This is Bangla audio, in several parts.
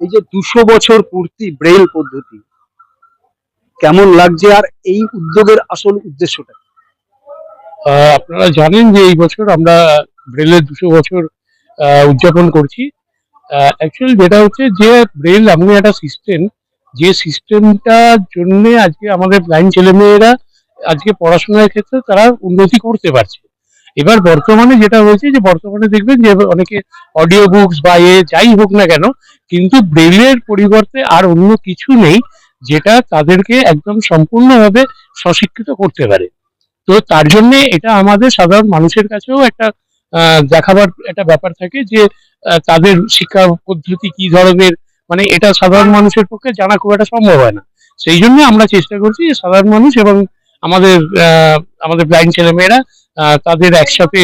এই যে দুশো বছর পূর্তি ব্রেল পদ্ধতি, কেমন লাগছে আর এই উদ্যোগের আসল উদ্দেশ্যটা? আপনারা জানেন যে এই বছর আমরা ব্রেলের দুশো বছর উদযাপন করছি। অ্যাকচুয়ালি যেটা হচ্ছে যে ব্রেল এমন একটা সিস্টেম যে সিস্টেমটার জন্য আজকে আমাদের ব্লাইন্ড ছেলেমেয়েরা আজকে পড়াশোনার ক্ষেত্রে তারা উন্নতি করতে পারছে। এবার বর্তমানে যেটা হয়েছে যে বর্তমানে দেখবেন যে অনেকে অডিও বুকস বা এ যাই হোক না কেন, কিন্তু ব্রেলের পরিবর্তে আর অন্য কিছু নেই যেটা তাদেরকে একদম সম্পূর্ণভাবে স্বশিক্ষিত করতে পারে। তো তার জন্যে এটা আমাদের সাধারণ মানুষের কাছেও একটা দেখাবার একটা ব্যাপার থাকে যে তাদের শিক্ষা পদ্ধতি কি ধরনের মানে এটা সাধারণ মানুষের পক্ষে জানা খুব একটা সম্ভব হয় না। সেই জন্য আমরা চেষ্টা করছি যে সাধারণ মানুষ এবং আমাদের আমাদের ব্লাইন্ড ছেলেমেয়েরা তাদের একসাথে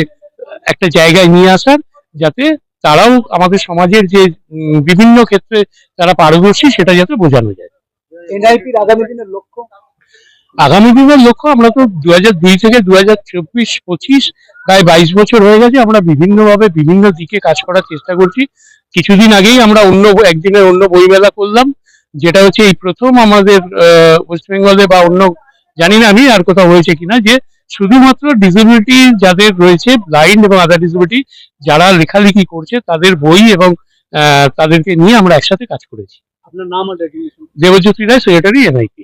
একটা জায়গায় নিয়ে আসার যাতে তারাও আমাদের সমাজের যে বিভিন্ন ক্ষেত্রে তারা পারদর্শী সেটা যাতে বোঝানো যায়। এনআইপির আগামী দিনের লক্ষ্য? আগামী দিনের লক্ষ্য আমরা তো দু দুই থেকে দু হাজার চব্বিশ পঁচিশ প্রায় বাইশ বছর হয়ে গেছে আমরা বিভিন্নভাবে বিভিন্ন দিকে কাজ করার চেষ্টা করছি। কিছুদিন আগেই আমরা অন্য একদিনের অন্য বইমেলা করলাম যেটা হচ্ছে এই প্রথম আমাদের ওয়েস্ট বেঙ্গলে বা অন্য জানি না আমি আর কোথাও হয়েছে কিনা যে শুধুমাত্র ডিসেবিলিটি যাদের রয়েছে ব্লাইন্ড এবং আদার ডিসেবিলিটি যারা লেখালেখি করছে তাদের বই এবং তাদেরকে নিয়ে আমরা একসাথে কাজ করেছি। আপনার নাম দেবজ্যোতি রায় সেক্রেটারি এনআইপি